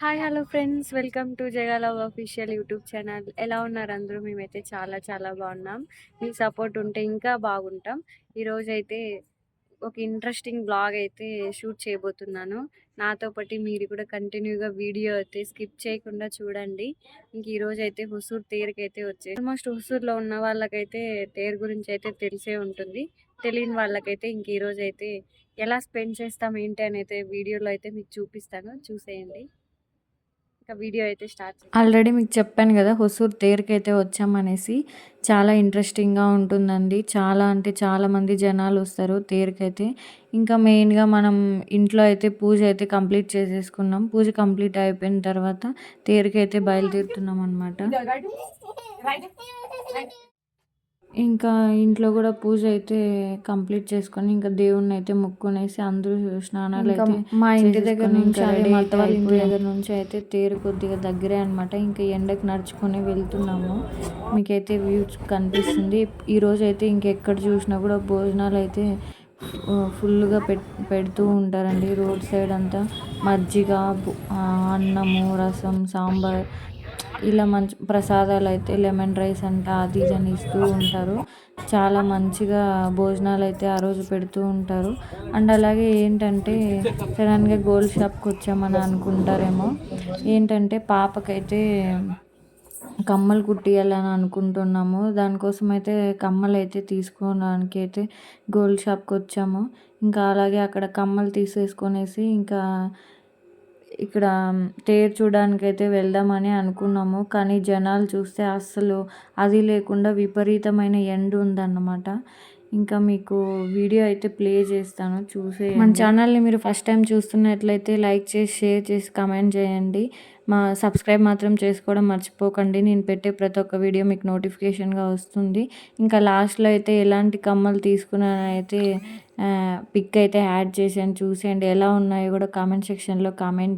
Hi hello friends. Welcome to Jagala official YouTube channel. ఎలా ఉన్నారు అందరూ? మేమైతే చాలా చాలా బాగున్నాం. మీ సపోర్ట్ ఉంటే ఇంకా బాగుంటాం. ఈరోజు అయితే ఒక ఇంట్రెస్టింగ్ బ్లాగ్ అయితే షూట్ చేయబోతున్నాను. నాతో పాటు మీరు కూడా కంటిన్యూగా వీడియో అయితే స్కిప్ చేయకుండా చూడండి. ఇంక ఈరోజు అయితే హుసూర్ తేరుకైతే వచ్చే ఆల్మోస్ట్ హుసూర్లో ఉన్న వాళ్ళకైతే తేరు గురించి అయితే తెలిసే ఉంటుంది. తెలియని వాళ్ళకైతే ఇంక ఈరోజు అయితే ఎలా స్పెండ్ చేస్తాం ఏంటి అని అయితే వీడియోలో అయితే మీకు చూపిస్తాను. చూసేయండి. ఇంకా వీడియో అయితే స్టార్ట్ ఆల్రెడీ మీకు చెప్పాను కదా హొసూర్ తేరుకి అయితే వచ్చామనేసి చాలా ఇంట్రెస్టింగ్గా ఉంటుందండి. చాలా అంటే చాలా మంది జనాలు వస్తారు తేరుకైతే. ఇంకా మెయిన్గా మనం ఇంట్లో అయితే పూజ అయితే కంప్లీట్ చేసేసుకున్నాం. పూజ కంప్లీట్ అయిపోయిన తర్వాత తేరుకైతే బయలుదేరుతున్నాం అనమాట ఇంకా ఇంట్లో కూడా పూజ అయితే కంప్లీట్ చేసుకొని ఇంకా దేవుణ్ణి అయితే మొక్కునేసి అందరూ స్నానాలు అయితే మా ఇంటి దగ్గర నుంచి వాళ్ళ ఇంటి దగ్గర నుంచి అయితే తేరు కొద్దిగా దగ్గరే అనమాట ఇంకా ఎండకు నడుచుకొని వెళ్తున్నాము. మీకైతే వ్యూ కనిపిస్తుంది. ఈ రోజు అయితే ఇంకెక్కడ చూసినా కూడా భోజనాలు అయితే ఫుల్గా పెట్ పెడుతూ ఉంటారండి రోడ్ సైడ్ అంతా. మజ్జిగ అన్నము రసం సాంబార్ ఇలా మంచి ప్రసాదాలు అయితే లెమన్ రైస్ అంట అది అని ఇస్తూ ఉంటారు. చాలా మంచిగా భోజనాలు అయితే ఆ రోజు పెడుతూ ఉంటారు. అండ్ అలాగే ఏంటంటే సడన్గా గోల్డ్ షాప్కి వచ్చామని అనుకుంటారేమో. ఏంటంటే పాపకైతే కమ్మలు కుట్టియాలని అనుకుంటున్నాము. దానికోసం అయితే కమ్మలు అయితే తీసుకోవడానికి అయితే గోల్డ్ షాప్కి వచ్చాము. ఇంకా అలాగే అక్కడ కమ్మలు తీసేసుకొనేసి ఇంకా ఇక్కడ తేరు చూడడానికైతే వెళ్దామని అనుకున్నాము కానీ జనాలు చూస్తే అస్సలు అది లేకుండా విపరీతమైన ఎండ ఉందన్నమాట. ఇంకా మీకు వీడియో అయితే ప్లే చేస్తాను చూసే మన ఛానల్ని మీరు ఫస్ట్ టైం చూస్తున్నట్లయితే లైక్ చేసి షేర్ చేసి కమెంట్ చేయండి. మా సబ్స్క్రైబ్ మాత్రం చేసుకోవడం మర్చిపోకండి. నేను పెట్టే ప్రతి ఒక్క వీడియో మీకు నోటిఫికేషన్గా వస్తుంది. ఇంకా లాస్ట్లో అయితే ఎలాంటి కమ్మలు తీసుకున్నానైతే అయితే పిక్ అయితే యాడ్ చేసాను చూసేయండి ఎలా ఉన్నాయో కూడా కామెంట్ సెక్షన్లో కామెంట్